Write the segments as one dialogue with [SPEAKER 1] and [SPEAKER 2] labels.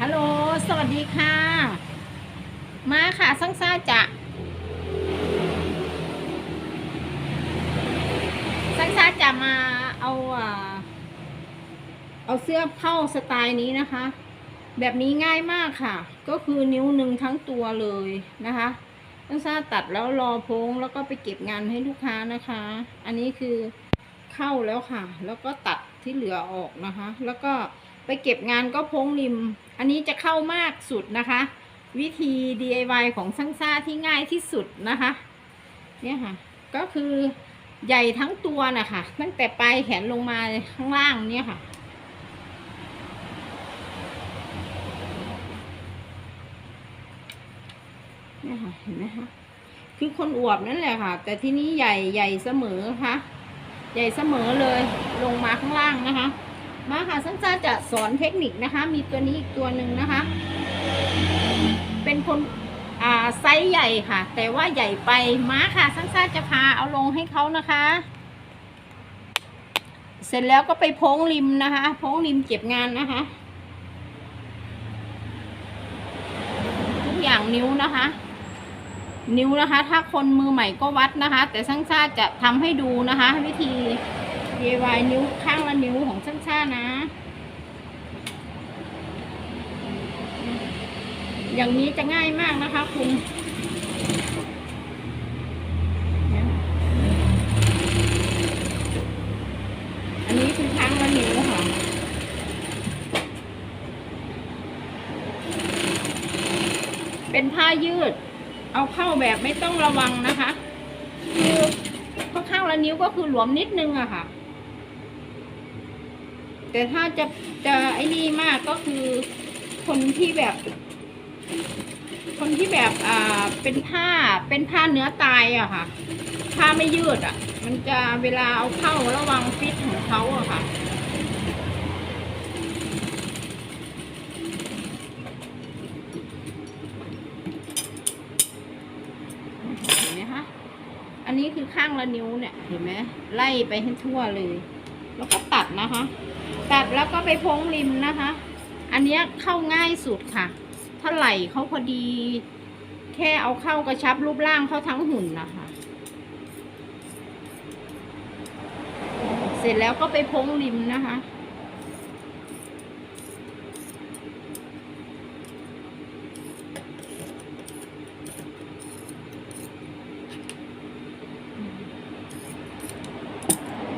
[SPEAKER 1] ฮัลโหล สวัสดีค่ะ มาค่ะสังซ่าจะสังซ่าจะมาเอาเอาเสื้อเข้าสไตล์นี้นะคะ แบบนี้ง่ายมากค่ะ ก็คือนิ้วหนึ่งทั้งตัวเลยนะคะสังซ่าตัดแล้วรอโพงแล้วก็ไปเก็บงานให้ลูกค้านะคะ อันนี้คือเข้าแล้วค่ะ แล้วก็ตัดที่เหลือออกนะคะ แล้วก็ ไปเก็บงานก็โพงริม อันนี้จะเข้ามากสุดนะคะ วิธี DIY ของซังซ่าที่ง่ายที่สุดนะคะ เนี่ยค่ะ ก็คือใหญ่ทั้งตัวนะคะตั้งแต่ปลายแขนลงมาข้างล่างเนี่ยค่ะเนี่ยค่ะเห็นไหมคะคือคนอวบนั่นแหละค่ะ แต่ที่นี้ใหญ่ใหญ่เสมอค่ะ ใหญ่เสมอเลยลงมาข้างล่างนะคะ มาค่ะซันซ่าจะสอนเทคนิคนะคะ มีตัวนี้อีกตัวหนึ่งนะคะ เป็นคนอ่าไซส์ใหญ่ค่ะ แต่ว่าใหญ่ไปมาค่ะซันซ่าจะพาเอาลงให้เขานะคะ เสร็จแล้วก็ไปโพ้งริมนะคะ โพ้งริมเก็บงานนะคะ ทุกอย่างนิ้วนะคะ นิ้วนะคะ ถ้าคนมือใหม่ก็วัดนะคะ แต่ช่างชาติจะทำให้ดูนะคะ วิธี DIY นิ้วข้างละนิ้วของช่างชานะ อย่างนี้จะง่ายมากนะคะคุณอันนี้คือข้างละนิ้วค่ะเป็นผ้ายืด เอาเข้าแบบไม่ต้องระวังนะคะ คือก็ข้างละนิ้วก็คือหลวมนิดนึงอะค่ะ แต่ถ้าจะจะไอ้นี่มากก็คือคนที่แบบ คนที่แบบอ่าเป็นผ้าเป็นผ้าเนื้อตายอะค่ะ ผ้าไม่ยืดอะมันจะเวลาเอาเข้าระวังฟิตของเขาอะค่ะเห็นไหมคะอันนี้คือข้างละนิ้วเนี่ยเห็นไหมไล่ไปให้ทั่วเลย แล้วก็ตัดนะคะ ตัดแล้วก็ไปพ้งริมนะคะ อันนี้เข้าง่ายสุดค่ะ ถ้าไหลเขาพอดี แค่เอาเข้ากระชับรูปร่างเขาทั้งหุ่นนะคะ เสร็จแล้วก็ไปพ้งริมนะคะ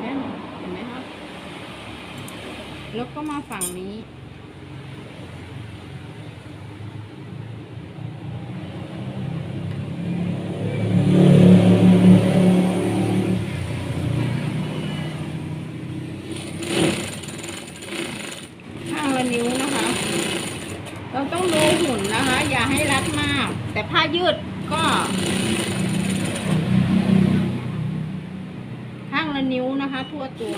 [SPEAKER 1] แน่นอนเห็นไหมคะ แล้วก็มาฝั่งนี้ ข้างละนิ้วนะคะ เราต้องดูหุ่นนะคะ อย่าให้รัดมาก แต่ผ้ายืดก็ ข้างละนิ้วนะคะ ทั่วตัว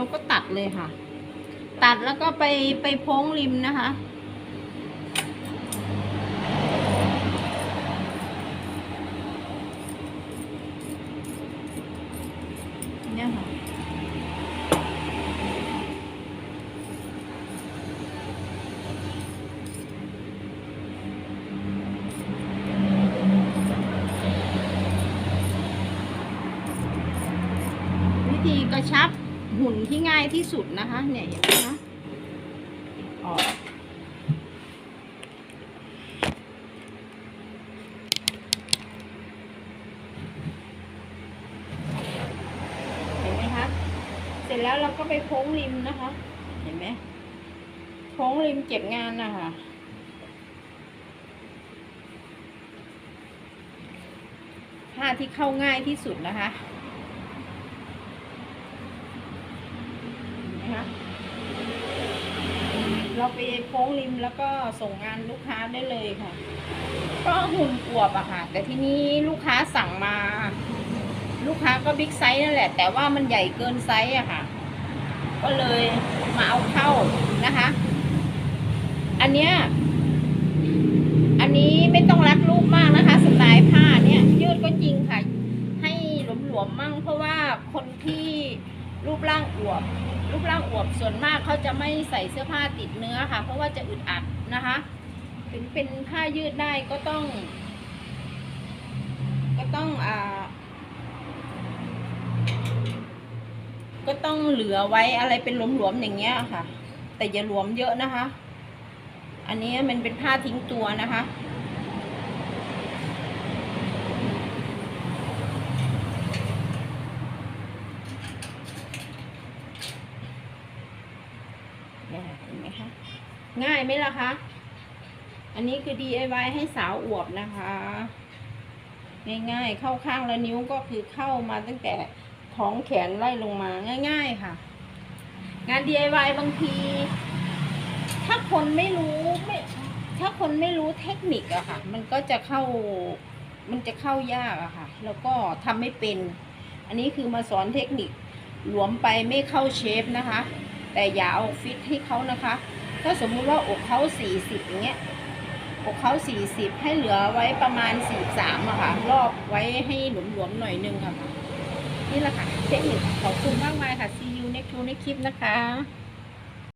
[SPEAKER 1] เราก็ตัดเลยค่ะ ตัดแล้วก็ไปไปโพ้งริมนะคะ เนี่ยค่ะวิธีกระชับ หุ่นที่ง่ายที่สุดนะคะ เนี่ยเห็นไหมคะออกเห็นไหมคะ เสร็จแล้วเราก็ไปโค้งริมนะคะ เห็นไหมโค้งริมเก็บงานนะคะผ้าที่เข้าง่ายที่สุดนะคะ นะคะ เราไปโค้งริมแล้วก็ส่งงานลูกค้าได้เลยค่ะ ก็หุ่นอวบอะค่ะ แต่ที่นี้ลูกค้าสั่งมา ลูกค้าก็บิ๊กไซส์นั่นแหละ แต่ว่ามันใหญ่เกินไซส์อะค่ะ ก็เลยมาเอาเข้านะคะ อันเนี้ยอันนี้ไม่ต้องรัดรูปมากนะคะสไตล์ผ้าเนี่ยยืดก็จริงค่ะ ให้หลวมๆมั่งเพราะว่าคนที่ รูปร่างอวบ รูปร่างอวบส่วนมากเขาจะไม่ใส่เสื้อผ้าติดเนื้อค่ะ เพราะว่าจะอึดอัดนะคะ ถึงเป็นผ้ายืดได้ก็ต้อง ก็ต้องอ่าก็ต้องเหลือไว้อะไรเป็นหลวมๆอย่างเงี้ยค่ะ แต่อย่าหลวมเยอะนะคะ อันนี้มันเป็นผ้าทิ้งตัวนะคะ เนี่ยเห็นไหมคะ ง่ายไหมล่ะคะ อันนี้คือ DIY ให้สาวอวบนะคะ ง่ายๆ เข้าข้างละนิ้วก็คือเข้ามาตั้งแต่ท้องแขนไล่ลงมาง่าย ๆค่ะ งาน DIY บางที ถ้าคนไม่รู้ไม่ถ้าคนไม่รู้เทคนิคอะค่ะ มันก็จะเข้ามันจะเข้ายากอะค่ะ แล้วก็ทำไม่เป็น อันนี้คือมาสอนเทคนิคหลวมไปไม่เข้าเชฟนะคะ แต่อย่าเอาฟิตให้เขานะคะ ถ้าสมมุติว่าอกเขาสี่สิบอย่างเงี้ยอกเขาสี่สิบให้เหลือไว้ประมาณสี่สามอะค่ะ รอบไว้ให้หลวมๆหน่อยนึงค่ะ นี่แหละค่ะ เทคนิคขอบคุณมากมายค่ะ see you next to next คลิปนะคะ